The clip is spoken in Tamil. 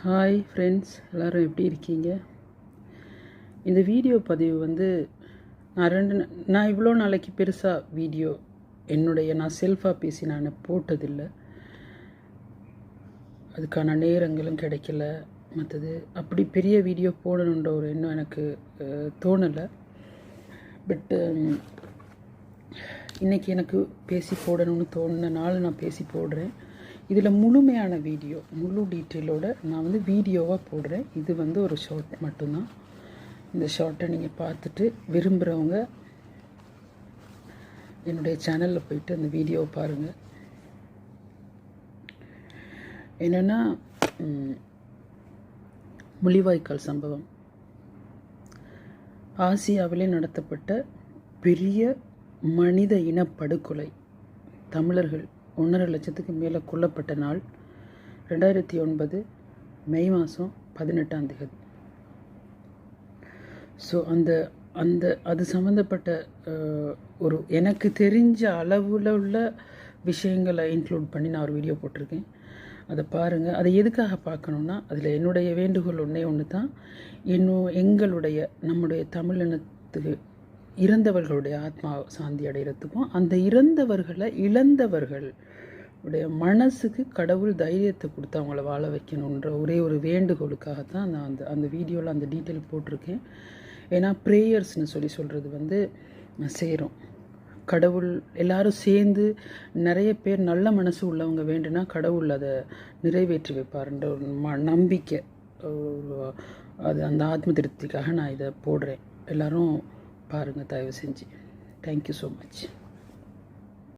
ஹாய் ஃப்ரெண்ட்ஸ் எல்லோரும் எப்படி இருக்கீங்க? இந்த வீடியோ பதிவு வந்து நான் ரெண்டு நான் இவ்வளோ நாளைக்கு பெருசாக வீடியோ என்னுடைய நான் செல்ஃபாக பேசி நான் போட்டதில்லை. அதுக்கான நேரங்களும் கிடைக்கல. மற்றது அப்படி பெரிய வீடியோ போடணுன்ற ஒரு எண்ணம் எனக்கு தோணலை. பட்டு um, இன்றைக்கி எனக்கு பேசி போடணும்னு தோணுனனால நான் பேசி போடுறேன். இதில் முழுமையான வீடியோ முழு டீட்டெயிலோட நான் வந்து வீடியோவாக போடுறேன். இது வந்து ஒரு ஷார்ட் மட்டும்தான். இந்த ஷார்ட்டை நீங்கள் பார்த்துட்டு விரும்புகிறவங்க என்னுடைய சேனலில் போயிட்டு அந்த வீடியோவை பாருங்கள் என்னென்னா முள்ளிவாய்க்கால் சம்பவம். ஆசியாவிலே நடத்தப்பட்ட பெரிய மனித இனப்படுகொலை தமிழர்கள் ஒன்றரை லட்சத்துக்கு மேலே கொல்லப்பட்ட நாள் ரெண்டாயிரத்தி ஒன்பது மே மாதம் பதினெட்டாம் தேதி. ஸோ அந்த அந்த அது சம்மந்தப்பட்ட ஒரு எனக்கு தெரிஞ்ச அளவில் உள்ள விஷயங்களை இன்க்ளூட் பண்ணி நான் ஒரு வீடியோ போட்டிருக்கேன். அதை பாருங்கள் அதை எதுக்காக பார்க்கணுன்னா அதில் என்னுடைய வேண்டுகோள் ஒன்றே ஒன்று தான் இன்னும் எங்களுடைய நம்முடைய தமிழினத்துக்கு இறந்தவர்களுடைய ஆத்மா சாந்தி அடைகிறதுக்கும் அந்த இறந்தவர்களை இழந்தவர்கள் உடைய மனசுக்கு கடவுள் தைரியத்தை கொடுத்து அவங்கள வாழ வைக்கணுன்ற ஒரே ஒரு வேண்டுகோளுக்காகத்தான் நான் அந்த அந்த வீடியோவில் அந்த டீட்டெயில் போட்டிருக்கேன். ஏன்னா ப்ரேயர்ஸ்னு சொல்லி சொல்கிறது வந்து சேரும். கடவுள் எல்லாரும் சேர்ந்து நிறைய பேர் நல்ல மனசு உள்ளவங்க வேண்டுனா கடவுள் அதை நிறைவேற்றி வைப்பாருன்ற ஒரு ம நம்பிக்கை அது அந்த ஆத்ம திருப்திக்காக நான் இதை போடுறேன். எல்லாரும் பாருங்கள் தயவு செஞ்சு. Thank you so much